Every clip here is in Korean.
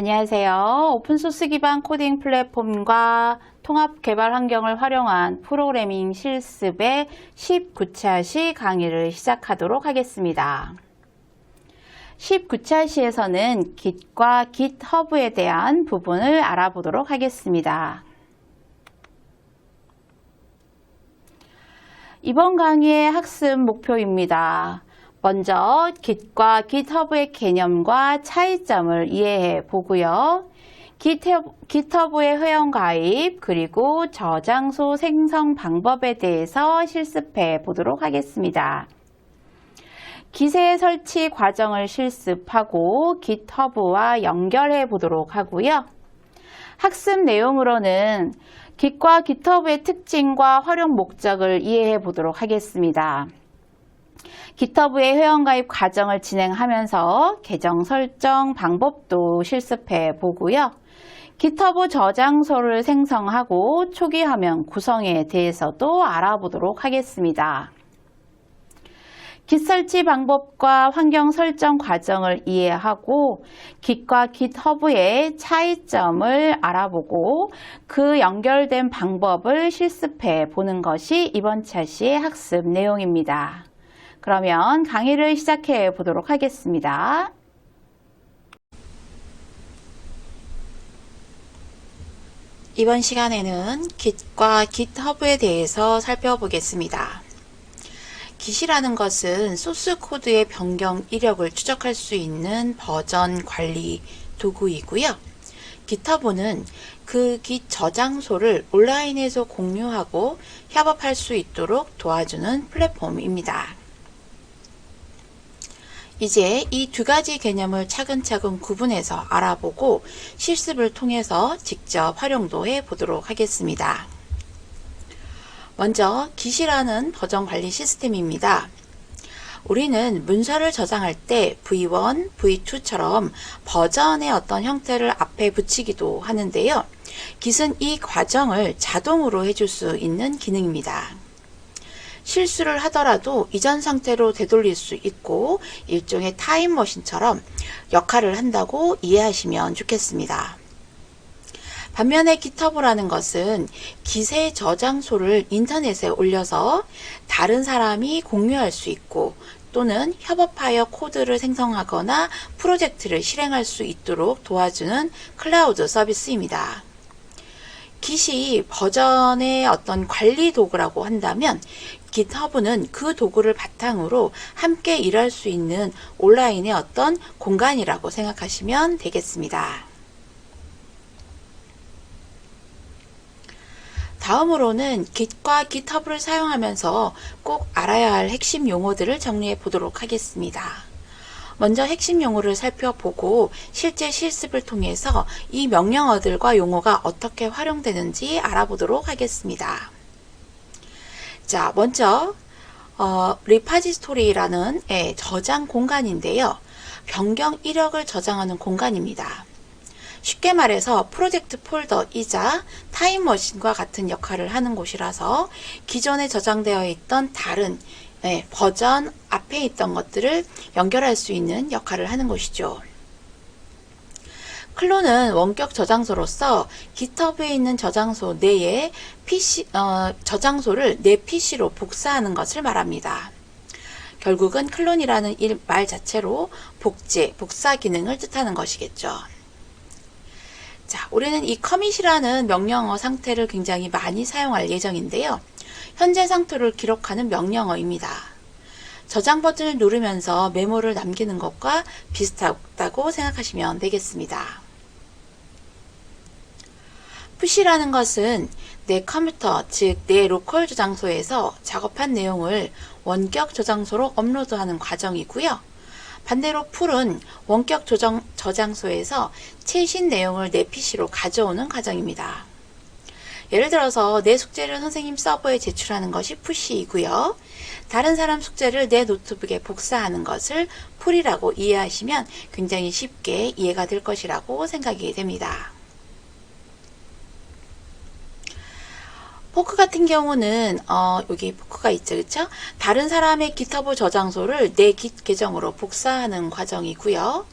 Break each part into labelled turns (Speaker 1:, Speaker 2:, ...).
Speaker 1: 안녕하세요. 오픈소스 기반 코딩 플랫폼과 통합 개발 환경을 활용한 프로그래밍 실습의 19차 시 강의를 시작하도록 하겠습니다. 19차 시에서는 Git과 GitHub에 대한 부분을 알아보도록 하겠습니다. 이번 강의의 학습 목표입니다. 먼저 Git과 GitHub의 개념과 차이점을 이해해 보고요. GitHub의 회원 가입 그리고 저장소 생성 방법에 대해서 실습해 보도록 하겠습니다. 기세 설치 과정을 실습하고 GitHub와 연결해 보도록 하고요. 학습 내용으로는 Git과 GitHub의 특징과 활용 목적을 이해해 보도록 하겠습니다. GitHub의 회원가입 과정을 진행하면서 계정 설정 방법도 실습해 보고요. GitHub 저장소를 생성하고 초기 화면 구성에 대해서도 알아보도록 하겠습니다. Git 설치 방법과 환경 설정 과정을 이해하고 Git과 GitHub의 차이점을 알아보고 그 연결된 방법을 실습해 보는 것이 이번 차시의 학습 내용입니다. 그러면 강의를 시작해 보도록 하겠습니다. 이번 시간에는 Git과 GitHub에 대해서 살펴보겠습니다. Git이라는 것은 소스 코드의 변경 이력을 추적할 수 있는 버전 관리 도구이고요. GitHub는 그 Git 저장소를 온라인에서 공유하고 협업할 수 있도록 도와주는 플랫폼입니다. 이제 이 두 가지 개념을 차근차근 구분해서 알아보고 실습을 통해서 직접 활용도 해 보도록 하겠습니다. 먼저 Git이라는 버전 관리 시스템입니다. 우리는 문서를 저장할 때 V1, V2처럼 버전의 어떤 형태를 앞에 붙이기도 하는데요. Git은 이 과정을 자동으로 해줄 수 있는 기능입니다. 실수를 하더라도 이전 상태로 되돌릴 수 있고 일종의 타임머신처럼 역할을 한다고 이해하시면 좋겠습니다. 반면에 GitHub라는 것은 기세 저장소를 인터넷에 올려서 다른 사람이 공유할 수 있고 또는 협업하여 코드를 생성하거나 프로젝트를 실행할 수 있도록 도와주는 클라우드 서비스입니다. Git이 버전의 어떤 관리 도구라고 한다면 GitHub는 그 도구를 바탕으로 함께 일할 수 있는 온라인의 어떤 공간이라고 생각하시면 되겠습니다. 다음으로는 Git과 GitHub를 사용하면서 꼭 알아야 할 핵심 용어들을 정리해 보도록 하겠습니다. 먼저 핵심 용어를 살펴보고 실제 실습을 통해서 이 명령어들과 용어가 어떻게 활용되는지 알아보도록 하겠습니다. 자, 먼저 어, 리파지스토리라는 예, 저장 공간인데요. 변경 이력을 저장하는 공간입니다. 쉽게 말해서 프로젝트 폴더이자 타임머신과 같은 역할을 하는 곳이라서 기존에 저장되어 있던 다른 네, 버전 앞에 있던 것들을 연결할 수 있는 역할을 하는 것이죠. 클론은 원격 저장소로서 GitHub에 있는 저장소 내에 PC, 어, 저장소를 내 PC로 복사하는 것을 말합니다. 결국은 클론이라는 말 자체로 복제, 복사 기능을 뜻하는 것이겠죠. 자, 우리는 이 커밋이라는 명령어 상태를 굉장히 많이 사용할 예정인데요. 현재 상태를 기록하는 명령어입니다. 저장 버튼을 누르면서 메모를 남기는 것과 비슷하다고 생각하시면 되겠습니다. 푸시라는 것은 내 컴퓨터, 즉 내 로컬 저장소에서 작업한 내용을 원격 저장소로 업로드하는 과정이고요. 반대로 풀은 원격 조정, 저장소에서 최신 내용을 내 PC로 가져오는 과정입니다. 예를 들어서 내 숙제를 선생님 서버에 제출하는 것이 푸시이고요. 다른 사람 숙제를 내 노트북에 복사하는 것을 풀이라고 이해하시면 굉장히 쉽게 이해가 될 것이라고 생각이 됩니다. 포크 같은 경우는 어, 여기 포크가 있죠, 그렇죠? 다른 사람의 GitHub 저장소를 내 Git 계정으로 복사하는 과정이고요.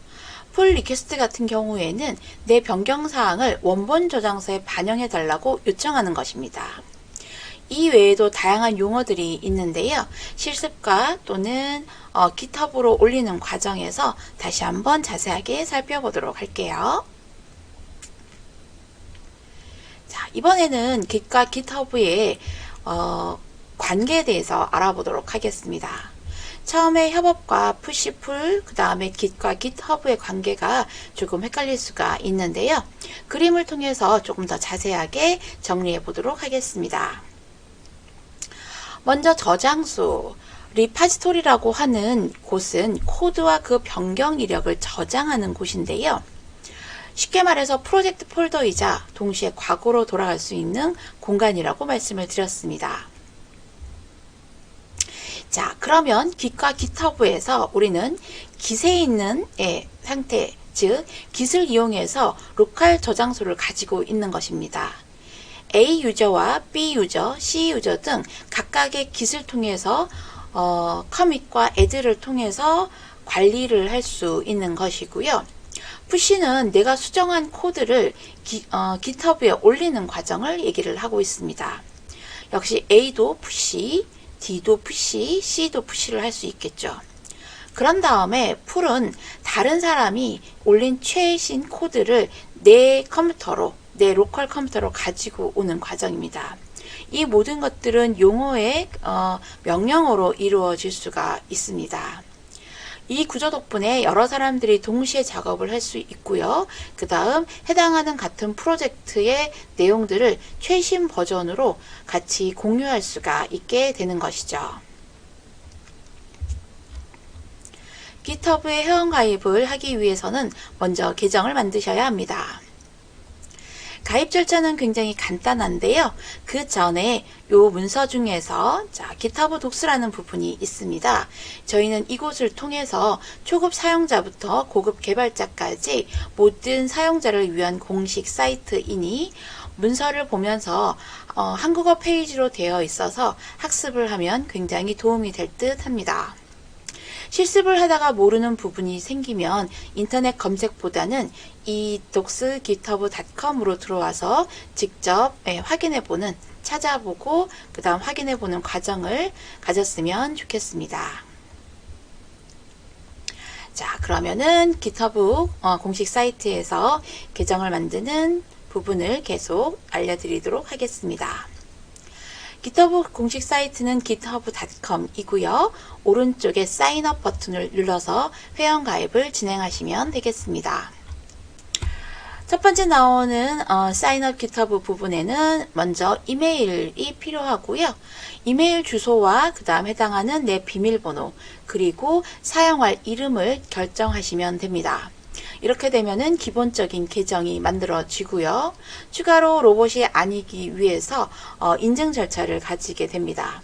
Speaker 1: 풀 리퀘스트 같은 경우에는 내 변경 사항을 원본 저장소에 반영해 달라고 요청하는 것입니다. 이 외에도 다양한 용어들이 있는데요. 실습과 또는 어, GitHub으로 올리는 과정에서 다시 한번 자세하게 살펴보도록 할게요. 자, 이번에는 Git과 GitHub의 어, 관계에 대해서 알아보도록 하겠습니다. 처음에 협업과 푸시풀, 그 다음에 Git과 GitHub의 관계가 조금 헷갈릴 수가 있는데요. 그림을 통해서 조금 더 자세하게 정리해 보도록 하겠습니다. 먼저 저장소, 리파지토리라고 하는 곳은 코드와 그 변경 이력을 저장하는 곳인데요. 쉽게 말해서 프로젝트 폴더이자 동시에 과거로 돌아갈 수 있는 공간이라고 말씀을 드렸습니다. 자, 그러면 Git과 GitHub에서 우리는 Git에 있는 예, 상태, 즉 Git을 이용해서 로컬 저장소를 가지고 있는 것입니다. A 유저와 B 유저, C 유저 등 각각의 Git을 통해서 어, 커밋과 애드를 통해서 관리를 할 수 있는 것이고요. 푸시는 내가 수정한 코드를 기, 어, GitHub에 올리는 과정을 얘기를 하고 있습니다. 역시 A도 푸시, D도 푸시, C도 푸시를 할 수 있겠죠. 그런 다음에 풀은 다른 사람이 올린 최신 코드를 내 컴퓨터로, 내 로컬 컴퓨터로 가지고 오는 과정입니다. 이 모든 것들은 용어의 어, 명령어로 이루어질 수가 있습니다. 이 구조 덕분에 여러 사람들이 동시에 작업을 할 수 있고요. 그 다음 해당하는 같은 프로젝트의 내용들을 최신 버전으로 같이 공유할 수가 있게 되는 것이죠. GitHub에 회원가입을 하기 위해서는 먼저 계정을 만드셔야 합니다. 가입 절차는 굉장히 간단한데요. 그 전에 요 문서 중에서 자, GitHub 독스라는 부분이 있습니다. 저희는 이곳을 통해서 초급 사용자부터 고급 개발자까지 모든 사용자를 위한 공식 사이트이니 문서를 보면서 어, 한국어 페이지로 되어 있어서 학습을 하면 굉장히 도움이 될 듯 합니다. 실습을 하다가 모르는 부분이 생기면 인터넷 검색보다는 이 독스 github.com으로 들어와서 직접 예, 확인해 보는 찾아보고 그 다음 확인해 보는 과정을 가졌으면 좋겠습니다. 자 그러면은 GitHub 어, 공식 사이트에서 계정을 만드는 부분을 계속 알려드리도록 하겠습니다. GitHub 공식 사이트는 github.com이고요. 오른쪽에 사인업 버튼을 눌러서 회원 가입을 진행하시면 되겠습니다. 첫 번째 나오는 어, 사인업 GitHub 부분에는 먼저 이메일이 필요하고요. 이메일 주소와 그 다음 해당하는 내 비밀번호 그리고 사용할 이름을 결정하시면 됩니다. 이렇게 되면은 기본적인 계정이 만들어지고요. 추가로 로봇이 아니기 위해서 어, 인증 절차를 가지게 됩니다.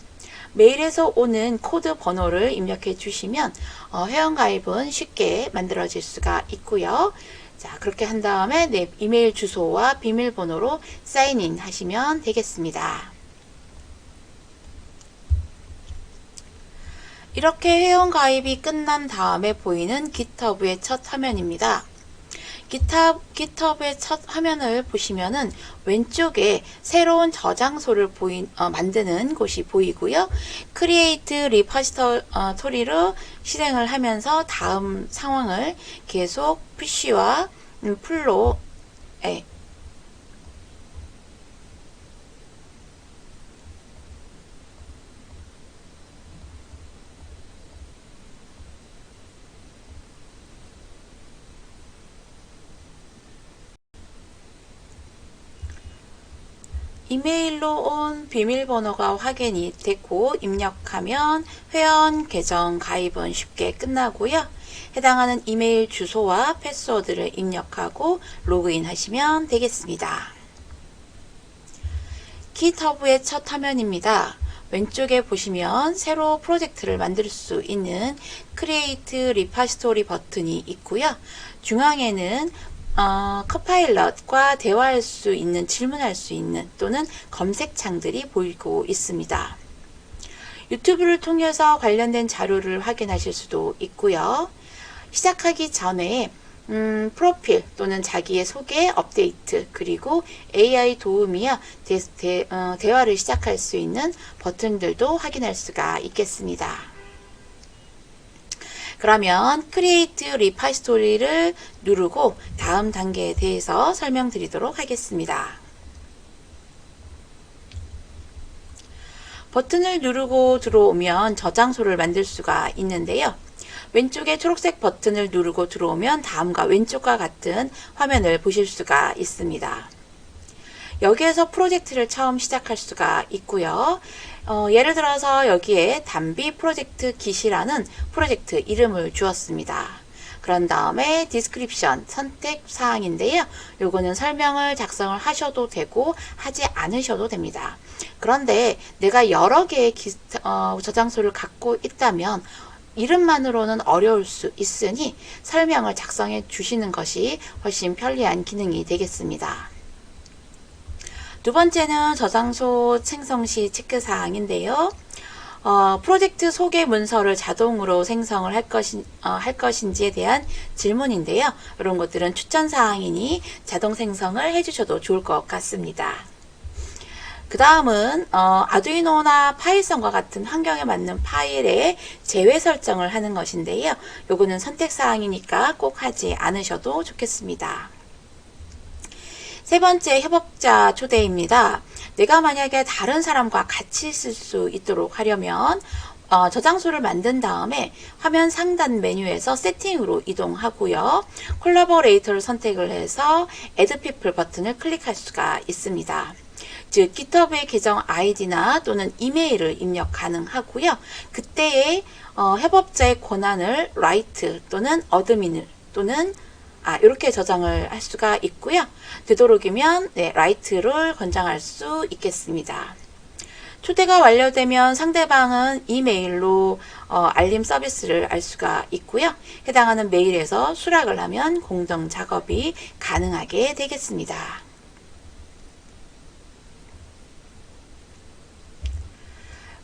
Speaker 1: 메일에서 오는 코드 번호를 입력해 주시면 어, 회원가입은 쉽게 만들어질 수가 있고요. 자, 그렇게 한 다음에 내 이메일 주소와 비밀번호로 사인인 하시면 되겠습니다. 이렇게 회원 가입이 끝난 다음에 보이는 GitHub의 첫 화면입니다. GitHub, GitHub의 첫 화면을 보시면은 왼쪽에 새로운 저장소를 보인, 어, 만드는 곳이 보이고요. Create Repository로 실행을 하면서 다음 상황을 계속 PC와 음, 풀로 예, 이메일로 온 비밀번호가 확인이 됐고 입력하면 회원 계정 가입은 쉽게 끝나고요. 해당하는 이메일 주소와 패스워드를 입력하고 로그인 하시면 되겠습니다. GitHub의 첫 화면입니다. 왼쪽에 보시면 새로 프로젝트를 만들 수 있는 Create Repository 버튼이 있고요. 중앙에는 어, 커파일럿과 대화할 수 있는, 질문할 수 있는 또는 검색창들이 보이고 있습니다. 유튜브를 통해서 관련된 자료를 확인하실 수도 있고요. 시작하기 전에 음, 프로필 또는 자기의 소개 업데이트 그리고 AI 도우미와 대, 대, 어, 대화를 시작할 수 있는 버튼들도 확인할 수가 있겠습니다. 그러면 크리에이트 리파스토리를 누르고 다음 단계에 대해서 설명드리도록 하겠습니다. 버튼을 누르고 들어오면 저장소를 만들 수가 있는데요. 왼쪽에 초록색 버튼을 누르고 들어오면 다음과 왼쪽과 같은 화면을 보실 수가 있습니다. 여기에서 프로젝트를 처음 시작할 수가 있고요. 어, 예를 들어서 여기에 담비 프로젝트 기시라는 프로젝트 이름을 주었습니다. 그런 다음에 디스크립션 선택 사항인데요. 요거는 설명을 작성을 하셔도 되고 하지 않으셔도 됩니다. 그런데 내가 여러 개의 기, 어, 저장소를 갖고 있다면 이름만으로는 어려울 수 있으니 설명을 작성해 주시는 것이 훨씬 편리한 기능이 되겠습니다. 두 번째는 저장소 생성 시 체크사항인데요. 어, 프로젝트 소개 문서를 자동으로 생성을 할, 것인, 어, 할 것인지에 대한 질문인데요. 이런 것들은 추천사항이니 자동 생성을 해주셔도 좋을 것 같습니다. 그 다음은 어, 아두이노나 파이썬과 같은 환경에 맞는 파일에 제외 설정을 하는 것인데요. 요거는 선택사항이니까 꼭 하지 않으셔도 좋겠습니다. 세 번째 협업자 초대입니다. 내가 만약에 다른 사람과 같이 쓸 수 있도록 하려면 어, 저장소를 만든 다음에 화면 상단 메뉴에서 세팅으로 이동하고요. 콜라보레이터를 선택을 해서 Add People 버튼을 클릭할 수가 있습니다. 즉 GitHub의 계정 아이디나 또는 이메일을 입력 가능하고요. 그때의 어, 협업자의 권한을 라이트 또는 어드민을 또는 아, 이렇게 저장을 할 수가 있고요. 되도록이면 네, 라이트를 권장할 수 있겠습니다. 초대가 완료되면 상대방은 이 메일로 어, 알림 서비스를 알 수가 있고요. 해당하는 메일에서 수락을 하면 공정 작업이 가능하게 되겠습니다.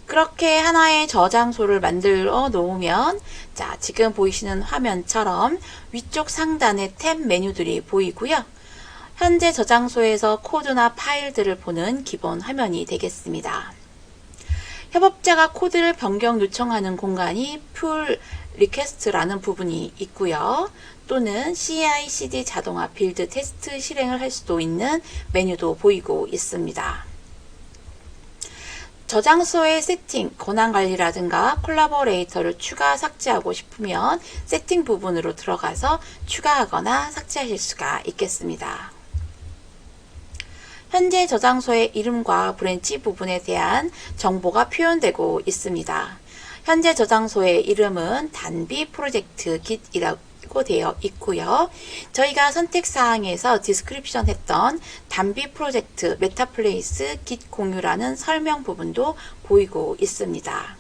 Speaker 1: 그렇게 하나의 저장소를 만들어 놓으면 자 지금 보이시는 화면처럼 위쪽 상단에 탭 메뉴들이 보이고요. 현재 저장소에서 코드나 파일들을 보는 기본 화면이 되겠습니다. 협업자가 코드를 변경 요청하는 공간이 풀 리퀘스트라는 부분이 있고요. 또는 CI/CD 자동화 빌드 테스트 실행을 할 수도 있는 메뉴도 보이고 있습니다. 저장소의 세팅, 권한 관리라든가 콜라보레이터를 추가 삭제하고 싶으면 세팅 부분으로 들어가서 추가하거나 삭제하실 수가 있겠습니다. 현재 저장소의 이름과 브랜치 부분에 대한 정보가 표현되고 있습니다. 현재 저장소의 이름은 단비 프로젝트 kit이라고 되어 있고요. 저희가 선택사항에서 디스크립션 했던 단비 프로젝트 메타플레이스 git 공유라는 설명 부분도 보이고 있습니다.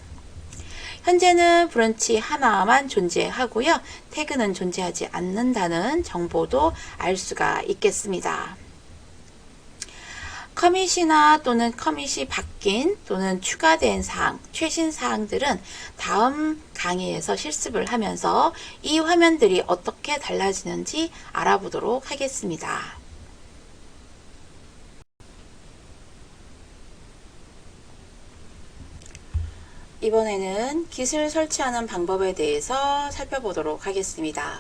Speaker 1: 현재는 브런치 하나만 존재하고요. 태그는 존재하지 않는다는 정보도 알 수가 있겠습니다. 커밋이나 또는 커밋이 바뀐 또는 추가된 사항, 최신 사항들은 다음 강의에서 실습을 하면서 이 화면들이 어떻게 달라지는지 알아보도록 하겠습니다. 이번에는 깃을 설치하는 방법에 대해서 살펴보도록 하겠습니다.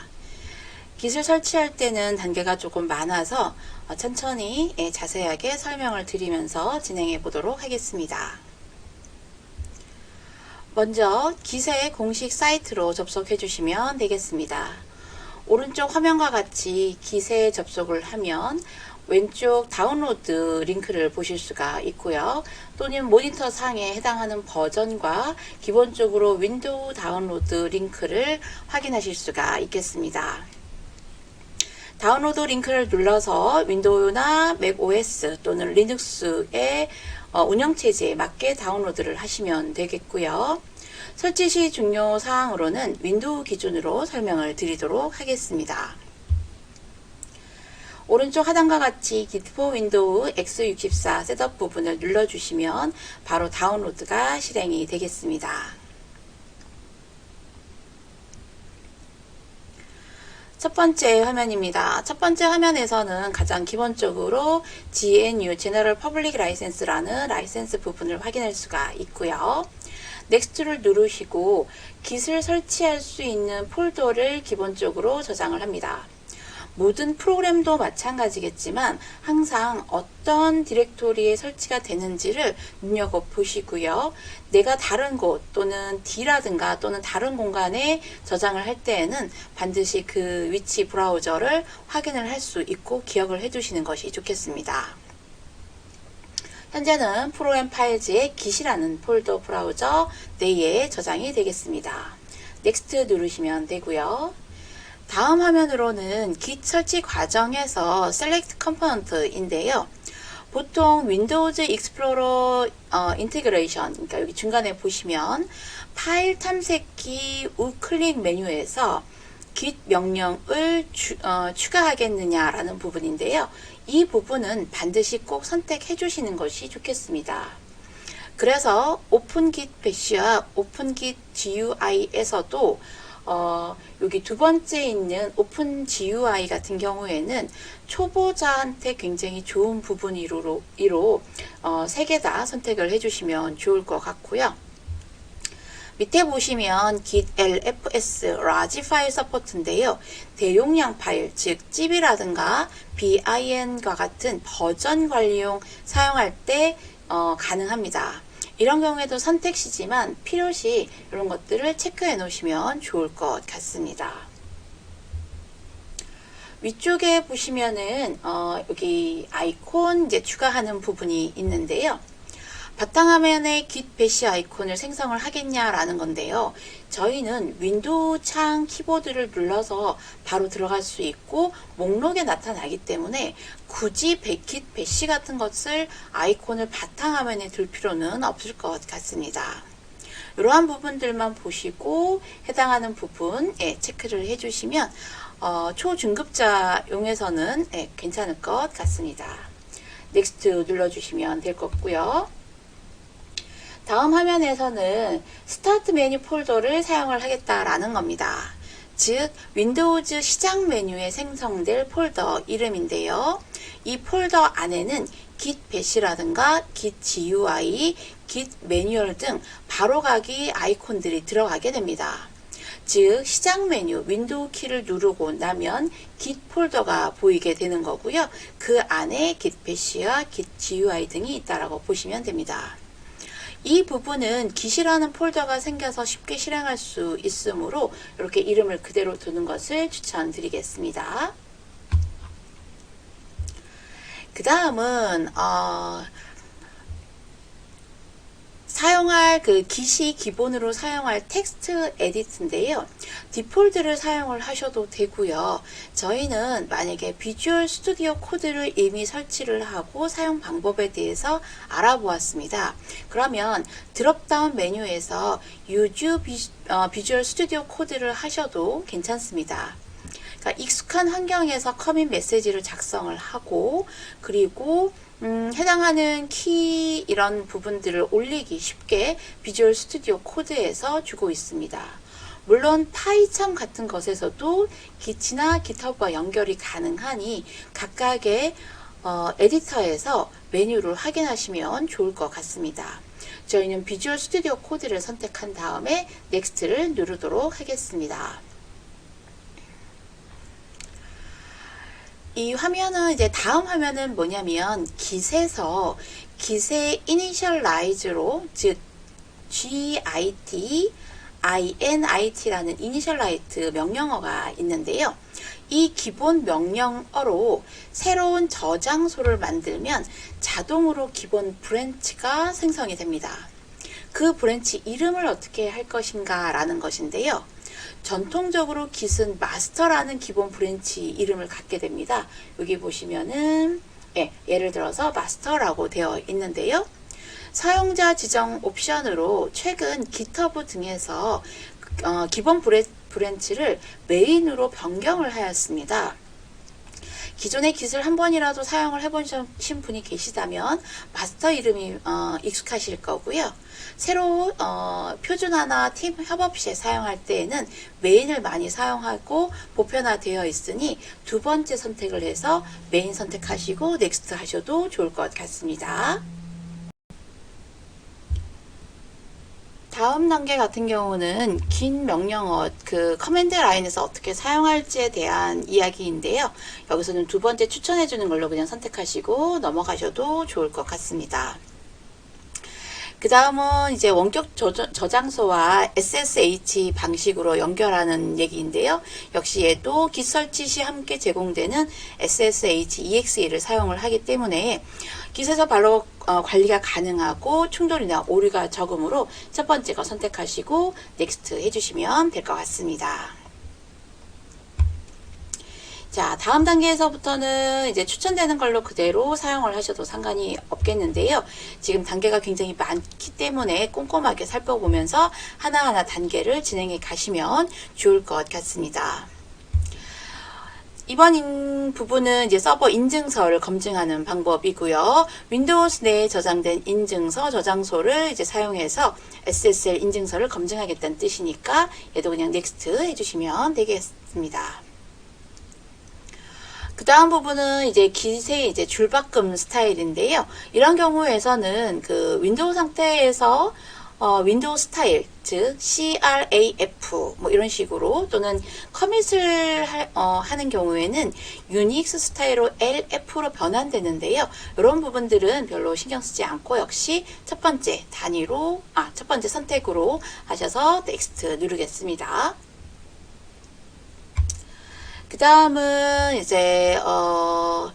Speaker 1: 깃을 설치할 때는 단계가 조금 많아서 어, 천천히 예, 자세하게 설명을 드리면서 진행해 보도록 하겠습니다. 먼저 기세 공식 사이트로 접속해 주시면 되겠습니다. 오른쪽 화면과 같이 기세에 접속을 하면 왼쪽 다운로드 링크를 보실 수가 있고요. 또는 모니터 상에 해당하는 버전과 기본적으로 윈도우 다운로드 링크를 확인하실 수가 있겠습니다. 다운로드 링크를 눌러서 윈도우나 맥 OS 또는 리눅스의 어, 운영체제에 맞게 다운로드를 하시면 되겠고요. 설치 시 중요 사항으로는 윈도우 기준으로 설명을 드리도록 하겠습니다. 오른쪽 하단과 같이 for 윈도우 x64 셋업 부분을 눌러주시면 바로 다운로드가 실행이 되겠습니다. 첫 번째 화면입니다. 첫 번째 화면에서는 가장 기본적으로 GNU General Public License라는 라이센스 부분을 확인할 수가 있고요. 넥스트를 누르시고 깃을 설치할 수 있는 폴더를 기본적으로 저장을 합니다. 모든 프로그램도 마찬가지겠지만 항상 어떤 디렉토리에 설치가 되는지를 눈여겨 보시고요. 내가 다른 곳 또는 D라든가 또는 다른 공간에 저장을 할 때에는 반드시 그 위치 브라우저를 확인을 할 수 있고 기억을 해 두시는 것이 좋겠습니다. 현재는 프로그램 파일즈의 깃이라는 폴더 브라우저 내에 저장이 되겠습니다. 넥스트 누르시면 되고요. 다음 화면으로는 깃 설치 과정에서 Select Component인데요. 보통 윈도우즈 익스플로러 어, 인테그레이션, 그러니까 여기 중간에 보시면 파일 탐색기 우클릭 메뉴에서 git 명령을 추, 어, 추가하겠느냐라는 부분인데요. 이 부분은 반드시 꼭 선택해 주시는 것이 좋겠습니다. 그래서 오픈깃 배시와 오픈깃 GUI에서도 어, 여기 두 번째 있는 오픈 GUI 같은 경우에는 초보자한테 굉장히 좋은 부분이로 이로 어, 세개다 선택을 해주시면 좋을 것 같고요. 밑에 보시면 git lfs large file support인데요. 대용량 파일, 즉 zip이라든가 bin과 같은 버전 관리용 사용할 때 어, 가능합니다. 이런 경우에도 선택시지만 필요시 이런 것들을 체크해 놓으시면 좋을 것 같습니다. 위쪽에 보시면은 어, 여기 아이콘 이제 추가하는 부분이 있는데요. 바탕화면에 git 배시 아이콘을 생성을 하겠냐라는 건데요. 저희는 윈도우 창 키보드를 눌러서 바로 들어갈 수 있고 목록에 나타나기 때문에 굳이 git 배시 같은 것을 아이콘을 바탕화면에 둘 필요는 없을 것 같습니다. 이러한 부분들만 보시고 해당하는 부분에 체크를 해주시면 어, 초중급자용에서는 예, 괜찮을 것 같습니다. 넥스트 눌러주시면 될 것 같고요. 다음 화면에서는 스타트 메뉴 폴더를 사용을 하겠다라는 겁니다. 즉 윈도우즈 시작 메뉴에 생성될 폴더 이름인데요. 이 폴더 안에는 git 배시라든가 git GUI, git 매뉴얼 등 바로가기 아이콘들이 들어가게 됩니다. 즉 시작 메뉴 윈도우 키를 누르고 나면 git 폴더가 보이게 되는 거고요. 그 안에 git 배시와 git GUI 등이 있다라고 보시면 됩니다. 이 부분은 기시라는 폴더가 생겨서 쉽게 실행할 수 있으므로 이렇게 이름을 그대로 두는 것을 추천드리겠습니다. 그 다음은 어, 사용할 그 기시 기본으로 사용할 텍스트 에디트인데요. 디폴트를 사용을 하셔도 되고요. 저희는 만약에 비주얼 스튜디오 코드를 이미 설치를 하고 사용 방법에 대해서 알아보았습니다. 그러면 드롭다운 메뉴에서 Use 비주얼 스튜디오 코드를 하셔도 괜찮습니다. 그러니까 익숙한 환경에서 커밋 메시지를 작성을 하고 그리고 음, 해당하는 키 이런 부분들을 올리기 쉽게 비주얼 스튜디오 코드에서 주고 있습니다. 물론 파이참 같은 것에서도 기치나 깃허브와 연결이 가능하니 각각의 어, 에디터에서 메뉴를 확인하시면 좋을 것 같습니다. 저희는 비주얼 스튜디오 코드를 선택한 다음에 넥스트를 누르도록 하겠습니다. 이 화면은 이제 다음 화면은 뭐냐면 깃에서 깃의 이니셜라이즈로 즉 git init라는 이니셜라이트 명령어가 있는데요. 이 기본 명령어로 새로운 저장소를 만들면 자동으로 기본 브랜치가 생성이 됩니다. 그 브랜치 이름을 어떻게 할 것인가 라는 것인데요. 전통적으로 깃은 마스터라는 기본 브랜치 이름을 갖게 됩니다. 여기 보시면은 예, 예를 들어서 마스터라고 되어 있는데요. 사용자 지정 옵션으로 최근 GitHub 등에서 어, 기본 브랜치를 메인으로 변경을 하였습니다. 기존의 깃을 한 번이라도 사용을 해보신 분이 계시다면 마스터 이름이 어, 익숙하실 거고요. 새로 어, 표준화나 팀 협업 시에 사용할 때에는 메인을 많이 사용하고 보편화되어 있으니 두 번째 선택을 해서 메인 선택하시고 넥스트 하셔도 좋을 것 같습니다. 다음 단계 같은 경우는 긴 명령어 그 커맨드 라인에서 어떻게 사용할지에 대한 이야기인데요. 여기서는 두 번째 추천해 주는 걸로 그냥 선택하시고 넘어가셔도 좋을 것 같습니다. 그 다음은 이제 원격 저장, 저장소와 SSH 방식으로 연결하는 얘기인데요. 역시 얘도 깃 설치 시 함께 제공되는 SSH EXE를 사용을 하기 때문에 깃에서 바로 어, 관리가 가능하고 충돌이나 오류가 적으므로 첫 번째 거 선택하시고 넥스트 해주시면 될 것 같습니다. 자, 다음 단계에서부터는 이제 추천되는 걸로 그대로 사용을 하셔도 상관이 없겠는데요. 지금 단계가 굉장히 많기 때문에 꼼꼼하게 살펴보면서 하나하나 단계를 진행해 가시면 좋을 것 같습니다. 이번 인- 부분은 이제 서버 인증서를 검증하는 방법이고요. 윈도우스 내에 저장된 인증서 저장소를 이제 사용해서 SSL 인증서를 검증하겠다는 뜻이니까 얘도 그냥 넥스트 해주시면 되겠습니다. 그 다음 부분은 이제 기세 이제 줄바꿈 스타일인데요. 이런 경우에서는 그 윈도우 상태에서 어, 윈도우 스타일, 즉 CRAF 뭐 이런 식으로 또는 커밋을 할- 어, 하는 경우에는 유닉스 스타일로 LF로 변환되는데요. 이런 부분들은 별로 신경 쓰지 않고 역시 첫 번째 단위로 아, 첫 번째 선택으로 하셔서 넥스트 누르겠습니다. 그 다음은 이제 어,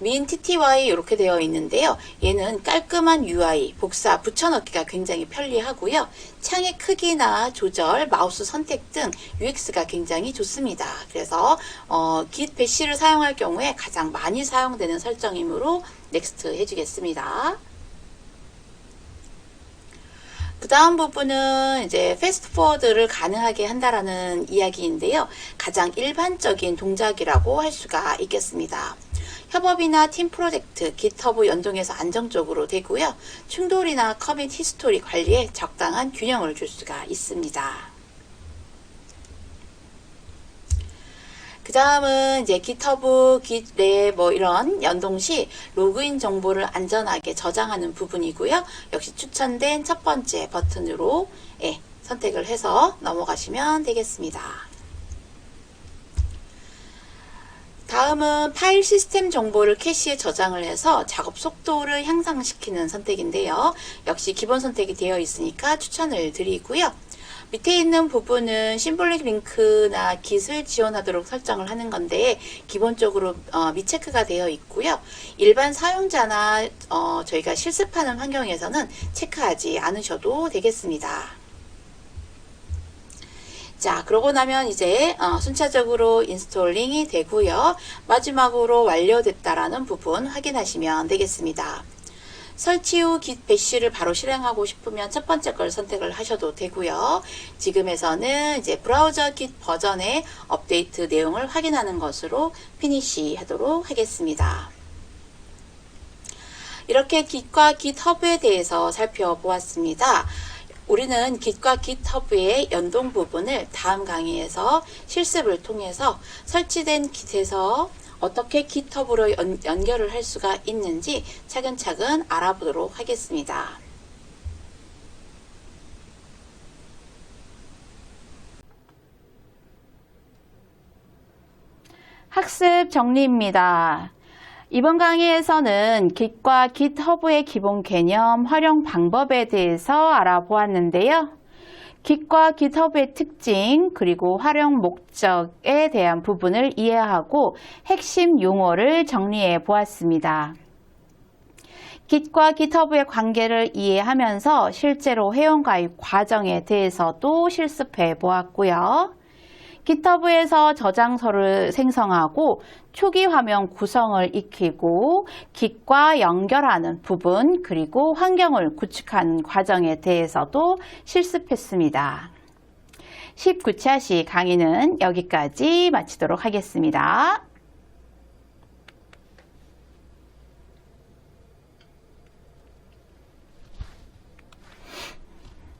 Speaker 1: 민 TTY 이렇게 되어 있는데요. 얘는 깔끔한 UI, 복사, 붙여넣기가 굉장히 편리하고요. 창의 크기나 조절, 마우스 선택 등 UX가 굉장히 좋습니다. 그래서 어, git 배시를 사용할 경우에 가장 많이 사용되는 설정이므로 넥스트 해주겠습니다. 그 다음 부분은 이제 패스트 포워드를 가능하게 한다라는 이야기인데요. 가장 일반적인 동작이라고 할 수가 있겠습니다. 협업이나 팀 프로젝트, 깃허브 연동해서 안정적으로 되고요. 충돌이나 커밋 히스토리 관리에 적당한 균형을 줄 수가 있습니다. 그 다음은 이제 깃허브, 깃랩 뭐 이런 연동 시 로그인 정보를 안전하게 저장하는 부분이고요. 역시 추천된 첫 번째 버튼으로 예, 선택을 해서 넘어가시면 되겠습니다. 다음은 파일 시스템 정보를 캐시에 저장을 해서 작업 속도를 향상시키는 선택인데요. 역시 기본 선택이 되어 있으니까 추천을 드리고요. 밑에 있는 부분은 심볼릭 링크나 깃을 지원하도록 설정을 하는 건데 기본적으로 어, 미체크가 되어 있고요. 일반 사용자나 어, 저희가 실습하는 환경에서는 체크하지 않으셔도 되겠습니다. 자, 그러고 나면 이제 어, 순차적으로 인스톨링이 되고요. 마지막으로 완료됐다라는 부분 확인하시면 되겠습니다. 설치 후 git 배시를 바로 실행하고 싶으면 첫 번째 걸 선택을 하셔도 되고요. 지금에서는 이제 브라우저 git 버전의 업데이트 내용을 확인하는 것으로 피니시 하도록 하겠습니다. 이렇게 git과 github에 대해서 살펴보았습니다. 우리는 git과 github의 연동 부분을 다음 강의에서 실습을 통해서 설치된 git에서 어떻게 github으로 연, 연결을 할 수가 있는지 차근차근 알아보도록 하겠습니다. 학습 정리입니다. 이번 강의에서는 Git과 GitHub의 기본 개념, 활용 방법에 대해서 알아보았는데요. Git과 GitHub의 특징, 그리고 활용 목적에 대한 부분을 이해하고 핵심 용어를 정리해 보았습니다. Git과 GitHub의 관계를 이해하면서 실제로 회원가입 과정에 대해서도 실습해 보았고요. GitHub에서 저장소를 생성하고 초기 화면 구성을 익히고 Git과 연결하는 부분 그리고 환경을 구축하는 과정에 대해서도 실습했습니다. 19차 시 강의는 여기까지 마치도록 하겠습니다.